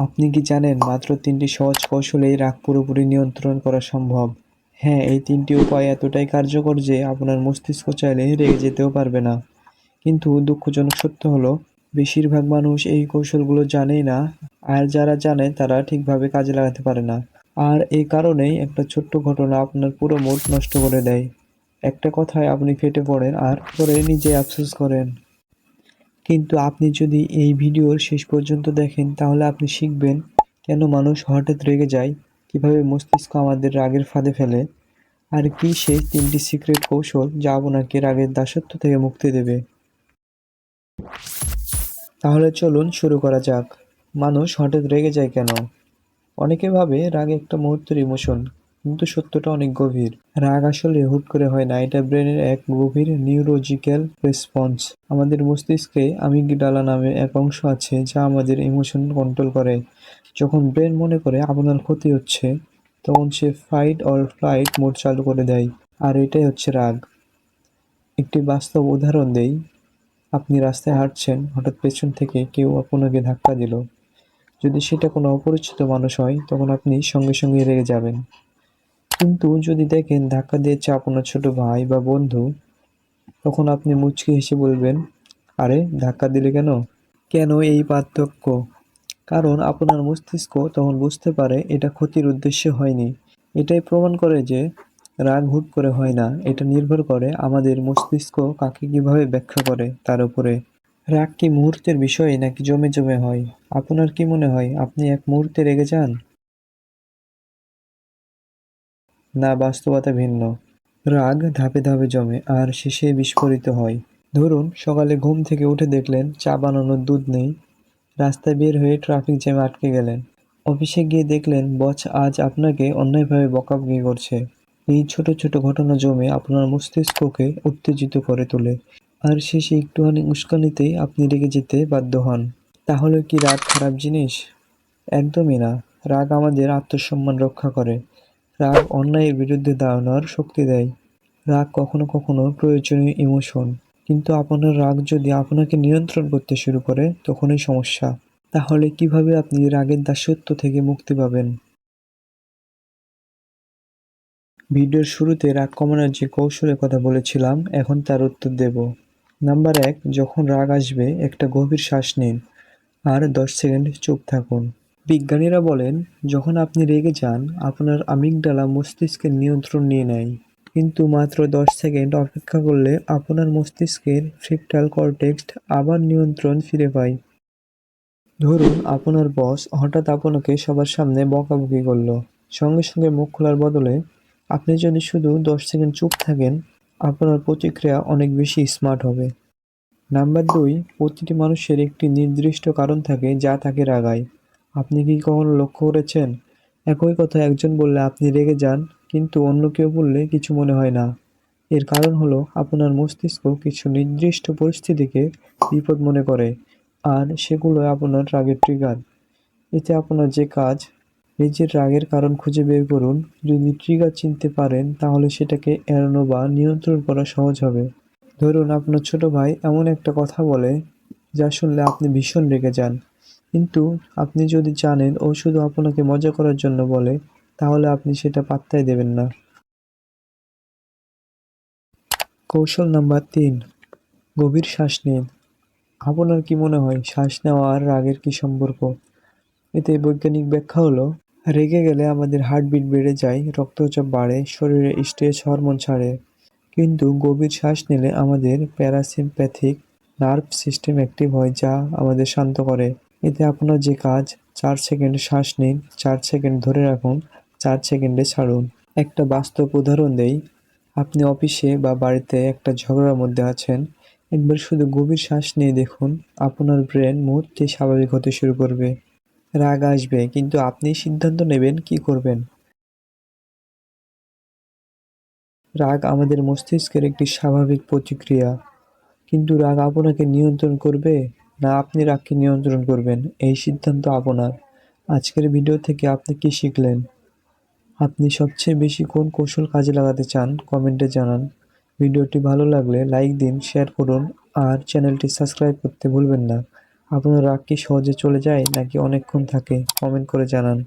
আপনি কি জানেন মাত্র তিনটি সহজ কৌশলেই রাগ পুরোপুরি নিয়ন্ত্রণ করা সম্ভব? হ্যাঁ এই তিনটি উপায় এতটাই কার্যকর যে আপনার মস্তিষ্ক চাইলে রেগে যেতেও পারবে না। কিন্তু দুঃখজনক সত্য হলো, বেশিরভাগ মানুষ এই কৌশলগুলো জানেই না, আর যারা জানে তারা ঠিকভাবে কাজে লাগাতে পারে না। আর এই কারণেই একটা ছোট্ট ঘটনা আপনার পুরো মুড নষ্ট করে দেয়। একটা কথায় আপনি ফেটে পড়েন আর পরে নিজে আফসোস করেন। কিন্তু আপনি যদি এই ভিডিওর শেষ পর্যন্ত দেখেন, তাহলে আপনি শিখবেন কেন মানুষ হঠাৎ রেগে যায়, কীভাবে মস্তিষ্ক আমাদের রাগের ফাঁদে ফেলে, আর কি সেই তিনটি সিক্রেট কৌশল যা আপনাকে রাগের দাসত্ব থেকে মুক্তি দেবে। তাহলে চলুন শুরু করা যাক। মানুষ হঠাৎ রেগে যায় কেন? অনেকে ভাবে রাগ একটা মুহূর্তের ইমোশন কিন্তু সত্যটা অনেক গভীর। রাগ আসলে হুট করে হয় না, এটা ব্রেনের এক গভীর নিউরোজিক্যাল রেসপন্স আমাদের মস্তিষ্কে আমিগডালা নামে এক অংশ আছে যা আমাদের ইমোশন কন্ট্রোল করে। যখন ব্রেন মনে করে আপনার ক্ষতি হচ্ছে, তখন সে ফাইট অর ফ্লাইট মোড চালু করে দেয়, আর এটাই হচ্ছে রাগ। একটি বাস্তব উদাহরণ দেই, আপনি রাস্তায় হাঁটছেন, হঠাৎ পেছন থেকে কেউ আপনাকে ধাক্কা দিল। যদি সেটা কোনো অপরিচিত মানুষ হয়, তখন আপনি সঙ্গে সঙ্গে রেগে যাবেন। কিন্তু যদি দেখেন ধাক্কা দিয়েছে আপনার ছোট ভাই বা বন্ধু, তখন আপনি মুচকি হেসে বলবেন, আরে, ধাক্কা দিলে কেন? কেন এই পার্থক্য? কারণ আপনার মস্তিষ্ক তখন বুঝতে পারে এটা ক্ষতির উদ্দেশ্যে হয়নি। এটাই প্রমাণ করে যে রাগ হুট করে হয় না। এটা নির্ভর করে আমাদের মস্তিষ্ক কাকে কীভাবে ব্যাখ্যা করে তার উপরে। রাগ কি মুহূর্তের বিষয় নাকি জমে জমে হয়? আপনার কি মনে হয়, আপনি এক মুহূর্তে রেগে যান? না বাস্তবতা ভিন্ন। রাগ ধাপে ধাপে জমে, আর শেষে বিস্ফোরিত হয়। ধরুন, সকালে ঘুম থেকে উঠে দেখলেন চা বানানোর দুধ নেই। রাস্তায় বের হয়ে ট্রাফিক জ্যামে আটকে গেলেন। অফিসে গিয়ে দেখলেন, বস আজ আপনাকে অন্যায়ভাবে বকাবকি করছে। এই ছোট ছোট ঘটনা জমে আপনার মস্তিষ্ককে উত্তেজিত করে তোলে। আর শেষে একটুখানি উস্কানিতেই আপনি রেগে যেতে বাধ্য হন। তাহলে কি রাগ খারাপ জিনিস? একদমই না। রাগ আমাদের আত্মসম্মান রক্ষা করে। রাগ অন্যায়ের বিরুদ্ধে দাঁড়ানোর শক্তি দেয়। রাগ কখনো কখনো প্রয়োজনীয় ইমোশন। কিন্তু আপনার রাগ যদি আপনাকে নিয়ন্ত্রণ করতে শুরু করে, তখনই সমস্যা। তাহলে কীভাবে আপনি রাগের দাসত্ব থেকে মুক্তি পাবেন? ভিডিওর শুরুতে রাগ কমানোর যে কৌশলের কথা বলেছিলাম, এখন তার উত্তর দেব। নাম্বার এক, যখন রাগ আসবে, একটা গভীর শ্বাস নিন। আর দশ সেকেন্ড চুপ থাকুন। বিজ্ঞানীরা বলেন, যখন আপনি রেগে যান, আপনার আমিগডালা মস্তিষ্কের নিয়ন্ত্রণ নিয়ে নেয়। কিন্তু মাত্র দশ সেকেন্ড অপেক্ষা করলে আপনার মস্তিষ্কের ফ্রিকটাল কর্টেক্সট আবার নিয়ন্ত্রণ ফিরে পায়। ধরুন, আপনার বস হঠাৎ আপনাকে সবার সামনে বকাবকি করল। সঙ্গে সঙ্গে মুখ খোলার বদলে, আপনি যদি শুধু দশ সেকেন্ড চুপ থাকেন, আপনার প্রতিক্রিয়া অনেক বেশি স্মার্ট হবে। নাম্বার দুই, প্রতিটি মানুষের একটি নির্দিষ্ট কারণ থাকে যা তাকে রাগায়। আপনি কি কখনো লক্ষ্য করেছেন? একই কথা একজন বললে আপনি রেগে যান, কিন্তু অন্য কেউ বললে কিছু মনে হয় না। এর কারণ হলো আপনার মস্তিষ্ক কিছু নির্দিষ্ট পরিস্থিতিকে বিপদ মনে করে, আর সেগুলো আপনার রাগের ট্রিগার এতে আপনার যে কাজ, নিজের রাগের কারণ খুঁজে বের করুন। যদি ট্রিগার চিনতে পারেন, তাহলে সেটাকে এড়ানো বা নিয়ন্ত্রণ করা সহজ হবে। ধরুন আপনার ছোট ভাই এমন একটা কথা বলে, যা শুনলে আপনি ভীষণ রেগে যান। কিন্তু আপনি যদি জানেন ও শুধু আপনাকে মজা করার জন্য বলে, তাহলে আপনি সেটা পাত্তাই দেবেন না। কৌশল নাম্বার তিন, গভীর শ্বাস নিন। আপনার কি মনে হয় শ্বাস নেওয়া আর রাগের কি সম্পর্ক? এতে বৈজ্ঞানিক ব্যাখ্যা হলো, রেগে গেলে আমাদের হার্টবিট বেড়ে যায়, রক্তচাপ বাড়ে, শরীরে স্ট্রেস হরমোন ছাড়ে। কিন্তু গভীর শ্বাস নিলে আমাদের প্যারাসিম্প্যাথিক নার্ভ সিস্টেম অ্যাক্টিভ হয়, যা আমাদের শান্ত করে। এতে আপনার যে কাজ, চার সেকেন্ড শ্বাস নিন, চার সেকেন্ড ধরে রাখুন, চার সেকেন্ডে ছাড়ুন। একটা বাস্তব উদাহরণ দেই। আপনি অফিসে বা বাড়িতে একটা ঝগড়ার মধ্যে আছেন, একবার শুধু গভীর শ্বাস নিয়ে দেখুন, আপনার ব্রেন মুহূর্তে স্বাভাবিক হতে শুরু করবে। রাগ আসবে, কিন্তু আপনি সিদ্ধান্ত নেবেন কি করবেন। রাগ আমাদের মস্তিষ্কের একটি স্বাভাবিক প্রতিক্রিয়া। কিন্তু রাগ আপনাকে নিয়ন্ত্রণ করবে? না, আপনি রাগকে নিয়ন্ত্রণ করবেন। এই সিদ্ধান্ত আপনার। আজকের ভিডিও থেকে আপনি কি শিখলেন? আপনি সবচেয়ে বেশি কোন কৌশল কাজে লাগাতে চান, কমেন্টে জানান। ভিডিওটি ভালো লাগলে লাইক দিন, শেয়ার করুন, আর চ্যানেলটি সাবস্ক্রাইব করতে ভুলবেন না। আপনার রাগ কি সহজে চলে যায়, নাকি অনেকক্ষণ থাকে, কমেন্ট করে জানান।